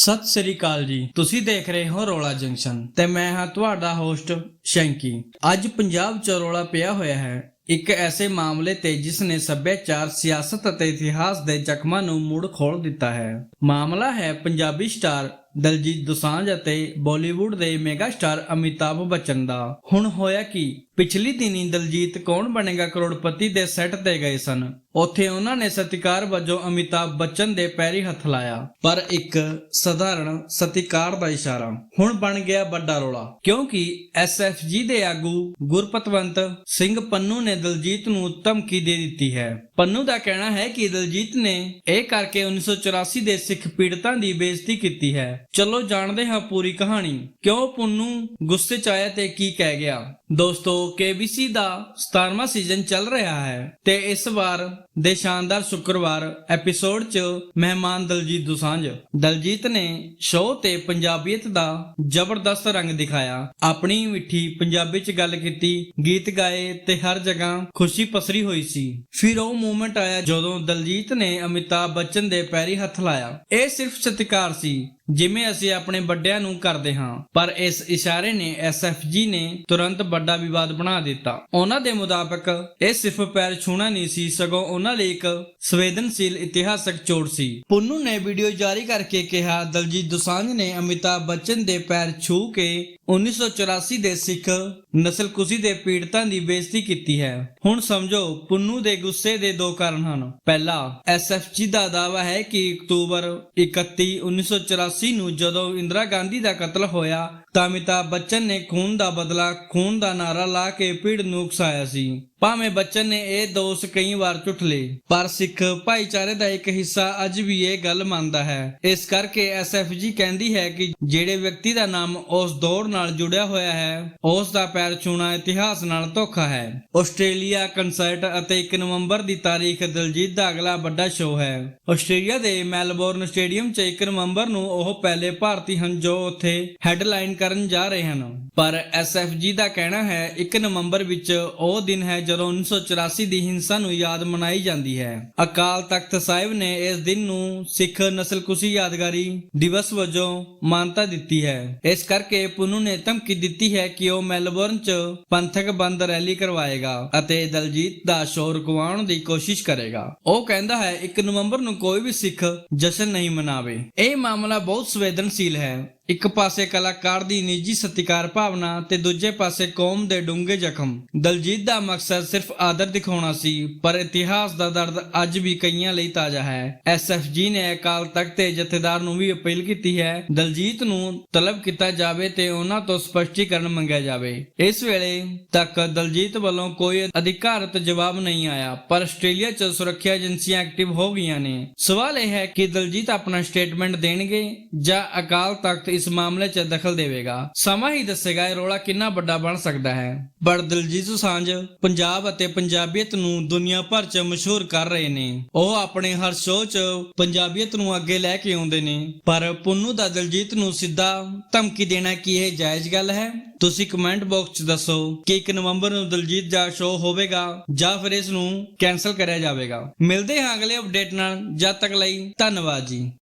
ਸਤਿ ਸ੍ਰੀ ਅਕਾਲ ਜੀ। ਤੁਸੀਂ ਦੇਖ ਰਹੇ ਹੋ ਰੋਲਾ ਜੰਕਸ਼ਨ ਤੇ ਮੈਂ ਹਾਂ ਤੁਹਾਡਾ ਹੋਸਟ ਸ਼ੈਂਕੀ। ਅੱਜ ਪੰਜਾਬ 'ਚ ਰੋਲਾ ਪਿਆ ਹੋਇਆ ਹੈ। ਇੱਕ ਐਸੇ ਮਾਮਲੇ ਤੇ ਜਿਸ ਨੇ ਸੱਭਿਆਚਾਰ, ਸਿਆਸਤ ਅਤੇ ਇਤਿਹਾਸ ਦੇ ਜ਼ਖਮਾਂ ਨੂੰ ਮੁੜ ਖੋਲ ਦਿੱਤਾ ਹੈ। ਮਾਮਲਾ ਹੈ ਪੰਜਾਬੀ ਸਟਾਰ ਦਲਜੀਤ ਦੋਸਾਂਝ ਅਤੇ ਬਾਲੀਵੁੱਡ ਦੇ ਮੈਗਾ ਸਟਾਰ ਅਮਿਤਾਭ ਬੱਚਨ ਦਾ। ਹੁਣ ਹੋਇਆ ਕਿ? ਪਿਛਲੀ ਦਿਨੀ ਦਲਜੀਤ ਕੌਣ ਬਣੇਗਾ ਕਰੋੜਪਤੀ ਦੇ ਸੈੱਟ ਤੇ ਗਏ ਸਨ। ਉੱਥੇ ਉਹਨਾਂ ਨੇ ਸਤਿਕਾਰ ਵਜੋਂ ਅਮਿਤਾਭ ਬੱਚਨ ਦੇ ਪੈਰੀ ਹੱਥ ਲਾਇਆ। ਪਰ ਇੱਕ ਸਧਾਰਨ ਸਤਿਕਾਰ ਦਾ ਇਸ਼ਾਰਾ ਹੁਣ ਬਣ ਗਿਆ ਵੱਡਾ ਰੋਲਾ। ਕਿਉਂਕਿ ਐਸਐਫਜੀ ਦੇ ਆਗੂ ਗੁਰਪਤਵੰਤ ਸਿੰਘ ਪੰਨੂ ਨੇ ਦਲਜੀਤ ਨੂੰ ਧਮਕੀ ਦੇ ਦਿੱਤੀ ਹੈ। ਪੰਨੂ ਦਾ ਕਹਿਣਾ ਹੈ ਕਿ ਦਲਜੀਤ ਨੇ ਇਹ ਕਰਕੇ 1984 ਦੇ ਸਿੱਖ ਪੀੜਤਾਂ ਦੀ ਬੇਇੱਜ਼ਤੀ ਕੀਤੀ ਹੈ। ਚਲੋ ਜਾਣਦੇ ਹਾਂ ਪੂਰੀ ਕਹਾਣੀ। ਕਿਉਂ ਪੁੰਨੂ ਗੁੱਸੇ 'ਚ ਆਇਆ ਤੇ ਕੀ ਕਹਿ ਗਿਆ? ਦੋਸਤੋ KBC ਦਾ 17ਵਾਂ ਸੀਜ਼ਨ ਚੱਲ ਰਿਹਾ ਹੈ ਤੇ ਇਸ ਵਾਰ ਦੇ ਸ਼ਾਨਦਾਰ ਸ਼ੁੱਕਰਵਾਰ ਐਪੀਸੋਡ 'ਚ ਮਹਿਮਾਨ ਦਲਜੀਤ ਦੋਸਾਂਝ। ਦਲਜੀਤ ਨੇ ਸ਼ੋਅ ਤੇ ਪੰਜਾਬੀਅਤ ਦਾ ਜ਼ਬਰਦਸਤ ਰੰਗ ਦਿਖਾਇਆ। ਆਪਣੀ ਮਿੱਠੀ ਪੰਜਾਬੀ 'ਚ ਗੱਲ ਕੀਤੀ, ਗੀਤ ਗਾਏ ਤੇ ਹਰ ਜਗ੍ਹਾ ਖੁਸ਼ੀ ਪਸਰੀ ਹੋਈ ਸੀ। ਫਿਰ ਉਹ ਮੂਮੈਂਟ ਆਇਆ ਜਦੋਂ ਦਲਜੀਤ ਨੇ ਅਮਿਤਾਭ ਬੱਚਨ ਦੇ ਪੈਰੀ ਹੱਥ ਲਾਇਆ। ਇਹ ਸਿਰਫ ਸਤਿਕਾਰ ਸੀ ਜਿਵੇਂ ਅਸੀਂ ਆਪਣੇ ਵੱਡਿਆਂ ਨੂੰ ਕਰਦੇ ਹਾਂ, ਪਰ ਇਸ ਇਸ਼ਾਰੇ ਨੇ ਐਸਐਫਜੀ ਨੇ ਤੁਰੰਤ ਵੱਡਾ ਵਿਵਾਦ ਬਣਾ ਦਿੱਤਾ। ਉਹਨਾਂ ਦੇ ਮੁਤਾਬਕ, ਇਹ ਸਿਰਫ ਪੈਰ ਛੂਣਾ ਨਹੀਂ ਸੀ, ਸਗੋਂ ਉਹਨਾਂ ਲਈ ਇੱਕ ਸੰਵੇਦਨਸ਼ੀਲ ਇਤਿਹਾਸਕ ਚੋਟ ਸੀ। ਪੁੰਨੂ ਨੇ ਵੀਡੀਓ ਜਾਰੀ ਕਰਕੇ ਕਿਹਾ, ਦਲਜੀਤ ਦੋਸਾਂਝ ਨੇ ਅਮਿਤਾਭ ਬੱਚਨ ਦੇ ਪੈਰ ਛੂ ਕੇ 1984 ਦੇ ਸਿੱਖ ਨਸਲਕੁਸ਼ੀ ਦੇ ਪੀੜਤਾਂ ਦੀ ਬੇਇੱਜ਼ਤੀ ਕੀਤੀ ਹੈ। ਹੁਣ ਸਮਝੋ, ਪੁੰਨੂ ਦੇ ਗੁੱਸੇ ਦੇ ਦੋ ਕਾਰਨ ਹਨ। ਪਹਿਲਾ ਐਸਐਫਜੀ ਦਾ ਦਾਅਵਾ ਹੈ ਕਿ ਅਕਤੂਬਰ 31 1984 ਨੂੰ ਜਦੋਂ ਇੰਦਰਾ ਗਾਂਧੀ ਦਾ ਕਤਲ ਹੋਇਆ, ਤਾਂ ਅਮਿਤਾਭ ਬੱਚਨ ਨੇ ਖੂਨ ਦਾ ਬਦਲਾ, ਖੂਨ ਦਾ ਨਾਰਾ ਲਾ ਕੇ ਪੀੜ ਨੂੰ ਉਕਸਾਇਆ ਸੀ। ਭਾਵੇਂ ਬੱਚਨ ਨੇ ਇਹ ਦੋਸ਼ ਕਈ ਵਾਰ ਝੁੱਟ ਲਏ, ਪਰ ਸਿੱਖ ਭਾਈਚਾਰੇ ਦਾ ਇੱਕ ਹਿੱਸਾ ਅੱਜ ਵੀ ਇਹ ਗੱਲ ਮੰਨਦਾ ਹੈ। ਇਸ ਕਰਕੇ ਐਸਐਫਜੀ ਕਹਿੰਦੀ ਹੈ ਕਿ ਜਿਹੜੇ ਵਿਅਕਤੀ ਦਾ ਨਾਮ ਉਸ ਦੌੜ ਨਾਲ ਜੁੜਿਆ ਹੋਇਆ ਹੈ, ਉਸ ਦਾ ਪੈਰ ਛੂਣਾ ਇਤਿਹਾਸ ਨਾਲ ਧੋਖਾ ਹੈ। ਆਸਟ੍ਰੇਲੀਆ ਕੰਸਰਟ ਅਤੇ 1 ਨਵੰਬਰ ਦੀ ਤਾਰੀਖ ਦਲਜੀਤ ਦਾ ਅਗਲਾ ਵੱਡਾ ਸ਼ੋਅ ਹੈ। ਆਸਟ੍ਰੇਲੀਆ ਦੇ ਮੈਲਬੌਰਨ ਸਟੇਡੀਅਮ 'ਚ 1 ਨਵੰਬਰ ਨੂੰ ਉਹ ਪਹਿਲੇ ਭਾਰਤੀ ਹਨ ਜੋ ਉੱਥੇ ਹੈਡਲਾਈਨ ਕਰਨ ਜਾ ਰਹੇ ਹਨ। ਪਰ ਐਸਐਫਜੀ ਦਾ ਕਹਿਣਾ ਹੈ 1 ਨਵੰਬਰ ਵਿੱਚ ਉਹ ਦਿਨ ਹੈ ਜਦੋਂ 1984 ਦੀ ਹਿੰਸਾ ਨੂੰ ਯਾਦ ਮਨਾਈ ਜਾਂਦੀ ਹੈ। ਅਕਾਲ ਤਖਤ ਸਾਹਿਬ ਨੇ ਇਸ ਦਿਨ ਨੂੰ ਸਿੱਖ ਨਸਲਕੁਸ਼ੀ ਯਾਦਗਾਰੀ ਦਿਵਸ ਵਜੋਂ ਮਾਨਤਾ ਦਿੱਤੀ ਹੈ। ਇਸ ਕਰਕੇ ਪੁੰਨੂ ਨੇ ਧਮਕੀ ਦਿੱਤੀ ਹੈ ਕਿ ਉਹ ਮੈਲਬੌਰਨ 'ਚ ਪੰਥਕ ਬੰਦ ਰੈਲੀ ਕਰਵਾਏਗਾ ਅਤੇ ਦਲਜੀਤ ਦਾ ਸ਼ੋਰ ਰੁਕਵਾਉਣ ਦੀ ਕੋਸ਼ਿਸ਼ ਕਰੇਗਾ। ਉਹ ਕਹਿੰਦਾ ਹੈ 1 ਨਵੰਬਰ ਨੂੰ ਕੋਈ ਵੀ ਸਿੱਖ ਜਸ਼ਨ ਨਹੀਂ ਮਨਾਵੇ। ਇਹ ਮਾਮਲਾ ਬਹੁਤ ਸੰਵੇਦਨਸ਼ੀਲ ਹੈ। ਇੱਕ ਪਾਸੇ ਕਲਾਕਾਰ ਦੀ ਨਿੱਜੀ ਸਤਿਕਾਰ ਭਾਵਨਾ ਤੇ ਦੂਜੇ ਪਾਸੇ ਕੌਮ ਦੇ ਡੂੰਘੇ ਜ਼ਖਮ। ਦਲਜੀਤ ਦਾ ਮਕਸਦ ਸਿਰਫ ਆਦਰ ਦਿਖਾਉਣਾ ਸੀ, ਪਰ ਇਤਿਹਾਸ ਦਾ ਦਰਦ ਅੱਜ ਵੀ ਕਈਆਂ ਲਈ ਤਾਜ਼ਾ ਹੈ। ਐਸਐਫਜੀ ਨੇ ਅਕਾਲ ਤਖਤ ਦੇ ਜਥੇਦਾਰ ਨੂੰ ਵੀ ਅਪੀਲ ਕੀਤੀ ਹੈ, ਦਲਜੀਤ ਨੂੰ ਤਲਬ ਕੀਤਾ ਜਾਵੇ ਤੇ ਉਹਨਾਂ ਤੋਂ ਸਪਸ਼ਟੀਕਰਨ ਮੰਗਿਆ ਜਾਵੇ। ਇਸ ਵੇਲੇ ਤੱਕ ਦਲਜੀਤ ਵੱਲੋਂ ਕੋਈ ਅਧਿਕਾਰਤ ਜਵਾਬ ਨਹੀਂ ਆਇਆ, ਪਰ ਆਸਟ੍ਰੇਲੀਆ 'ਚ ਸੁਰੱਖਿਆ ਏਜੰਸੀਆਂ ਐਕਟਿਵ ਹੋ ਗਈਆਂ ਨੇ। ਸਵਾਲ ਇਹ ਹੈ ਕਿ ਦਲਜੀਤ ਆਪਣਾ ਸਟੇਟਮੈਂਟ ਦੇਣਗੇ ਜਾਂ ਅਕਾਲ ਤਖਤ ਇਸ ਮਾਮਲੇ 'ਚ ਦਖਲ ਦੇਵੇਗਾ। ਸਮਾਂ ਹੀ ਦੱਸੇਗਾ ਇਹ ਰੋਲਾ ਕਿੰਨਾ ਵੱਡਾ ਬਣ ਸਕਦਾ ਹੈ। ਪਰ ਦਲਜੀਤ ਦੋਸਾਂਝ ਪੰਜਾਬ ਅਤੇ ਪੰਜਾਬੀਅਤ ਨੂੰ ਦੁਨੀਆ ਭਰ 'ਚ ਮਸ਼ਹੂਰ ਕਰ ਰਹੇ ਨੇ। ਉਹ ਆਪਣੇ ਹਰ ਸ਼ੋਅ 'ਚ ਪੰਜਾਬੀਅਤ ਨੂੰ ਅੱਗੇ ਲੈ ਕੇ ਆਉਂਦੇ ਨੇ। ਪਰ ਪੁੰਨੂ ਦਾ ਦਿਲਜੀਤ ਨੂੰ ਸਿੱਧਾ ਧਮਕੀ ਦੇਣਾ ਕੀ ਇਹ ਜਾਇਜ਼ ਗੱਲ ਹੈ? ਤੁਸੀਂ ਕਮੈਂਟ ਬਾਕਸ 'ਚ ਦੱਸੋ ਕਿ 1 ਨਵੰਬਰ ਨੂੰ ਦਿਲਜੀਤ ਦਾ ਸ਼ੋਅ ਹੋਵੇਗਾ ਜਾਂ ਫਿਰ ਇਸ ਨੂੰ ਕੈਨਸਲ ਕਰਿਆ ਜਾਵੇਗਾ। ਮਿਲਦੇ ਹਾਂ ਅਗਲੇ ਅਪਡੇਟ ਨਾਲ। ਜਦ ਤੱਕ ਲਈ ਧੰਨਵਾਦ ਜੀ।